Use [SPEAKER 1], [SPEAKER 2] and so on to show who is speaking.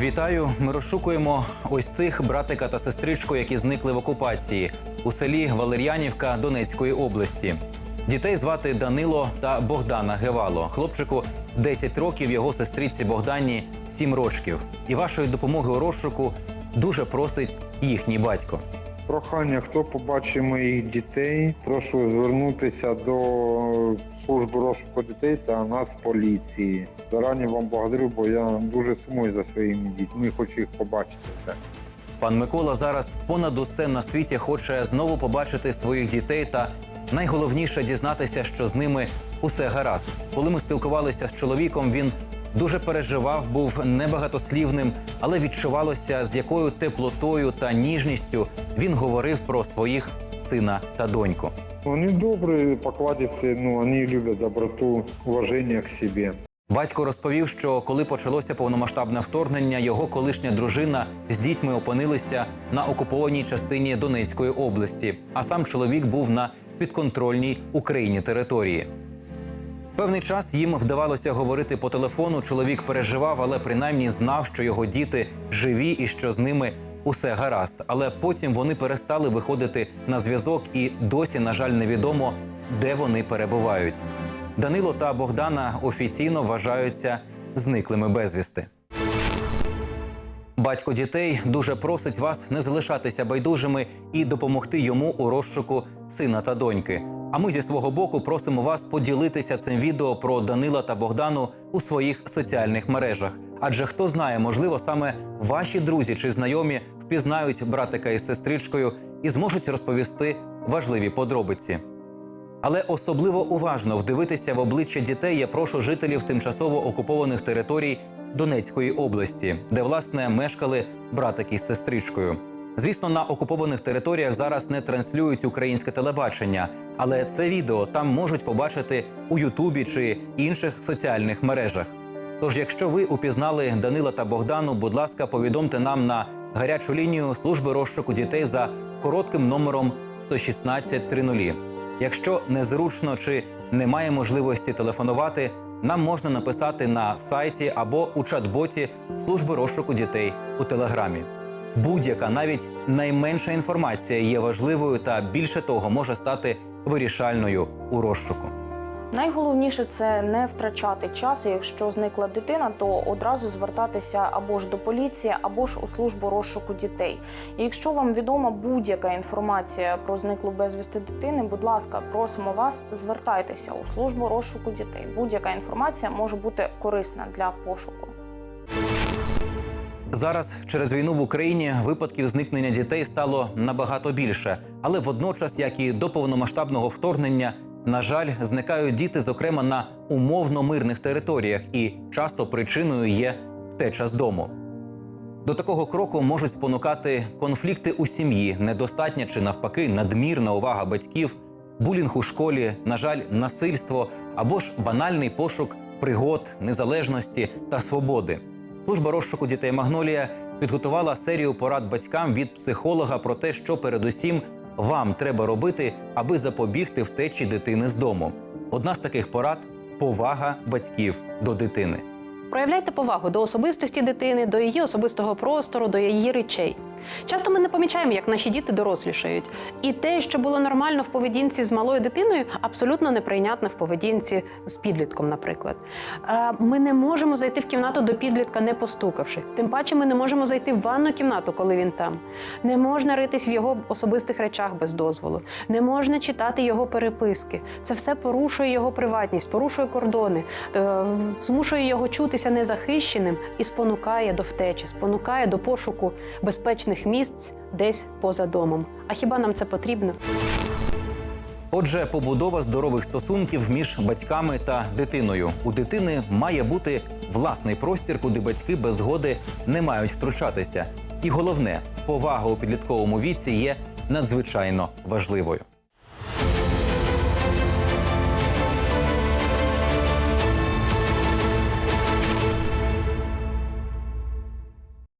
[SPEAKER 1] Вітаю! Ми розшукуємо ось цих братика та сестричку, які зникли в окупації у селі Валер'янівка Донецької області. Дітей звати Данило та Богдана Гевало. Хлопчику 10 років, його сестриці Богдані 7 років. І вашої допомоги у розшуку дуже просить їхній батько.
[SPEAKER 2] Прохання, хто побачив моїх дітей, прошу звернутися до служби розшуку дітей та нас поліції. Зарані вам благодарю, бо я дуже сумую за своїми дітьми, хочу їх побачити.
[SPEAKER 1] Пан Микола зараз понад усе на світі хоче знову побачити своїх дітей та найголовніше дізнатися, що з ними усе гаразд. Коли ми спілкувалися з чоловіком, він дуже переживав, був небагатослівним, але відчувалося, з якою теплотою та ніжністю він говорив про своїх сина та доньку.
[SPEAKER 2] Вони добрі, покладисті, ну, вони люблять доброту, уваження к себе.
[SPEAKER 1] Батько розповів, що коли почалося повномасштабне вторгнення, його колишня дружина з дітьми опинилися на окупованій частині Донецької області, а сам чоловік був на підконтрольній Україні території. Певний час їм вдавалося говорити по телефону. Чоловік переживав, але принаймні знав, що його діти живі і що з ними усе гаразд. Але потім вони перестали виходити на зв'язок, і досі, на жаль, невідомо, де вони перебувають. Данило та Богдана офіційно вважаються зниклими безвісти. Батько дітей дуже просить вас не залишатися байдужими і допомогти йому у розшуку сина та доньки. А ми зі свого боку просимо вас поділитися цим відео про Данила та Богдану у своїх соціальних мережах. Адже хто знає, можливо, саме ваші друзі чи знайомі впізнають братика із сестричкою і зможуть розповісти важливі подробиці. Але особливо уважно вдивитися в обличчя дітей я прошу жителів тимчасово окупованих територій Донецької області, де власне мешкали братики з сестричкою. Звісно, на окупованих територіях зараз не транслюють українське телебачення, але це відео там можуть побачити у Ютубі чи інших соціальних мережах. Тож, якщо ви упізнали Данила та Богдану, будь ласка, повідомте нам на гарячу лінію служби розшуку дітей за коротким номером 116 Якщо незручно чи немає можливості телефонувати, нам можна написати на сайті або у чат-боті служби розшуку дітей у телеграмі. Будь-яка, навіть найменша інформація є важливою та більше того може стати вирішальною у розшуку.
[SPEAKER 3] Найголовніше це не втрачати час. Якщо зникла дитина, то одразу звертатися або ж до поліції, або ж у службу розшуку дітей. І якщо вам відома будь-яка інформація про зниклу безвісти дитини, будь ласка, просимо вас, звертайтеся у службу розшуку дітей. Будь-яка інформація може бути корисна для пошуку.
[SPEAKER 1] Зараз через війну в Україні випадків зникнення дітей стало набагато більше, але водночас, як і до повномасштабного вторгнення, на жаль, зникають діти, зокрема на умовно мирних територіях, і часто причиною є втеча з дому. До такого кроку можуть спонукати конфлікти у сім'ї, недостатня чи навпаки надмірна увага батьків, булінг у школі, на жаль, насильство або ж банальний пошук пригод, незалежності та свободи. Служба розшуку дітей Магнолія підготувала серію порад батькам від психолога про те, що передусім вам треба робити, аби запобігти втечі дитини з дому. Одна з таких порад повага батьків до дитини.
[SPEAKER 4] Проявляйте повагу до особистості дитини, до її особистого простору, до її речей. Часто ми не помічаємо, як наші діти дорослішають. І те, що було нормально в поведінці з малою дитиною, абсолютно неприйнятно в поведінці з підлітком, наприклад. Ми не можемо зайти в кімнату до підлітка, не постукавши. Тим паче, ми не можемо зайти в ванну кімнату, коли він там. Не можна ритись в його особистих речах без дозволу. Не можна читати його переписки. Це все порушує його приватність, порушує кордони, е, змушує його чутися незахищеним і спонукає до втечі, спонукає до пошуку безпечних місць десь поза домом. А хіба нам це потрібно?
[SPEAKER 1] Отже, побудова здорових стосунків між батьками та дитиною. У дитини має бути власний простір, куди батьки без згоди не мають втручатися. І головне, повага у підлітковому віці є надзвичайно важливою.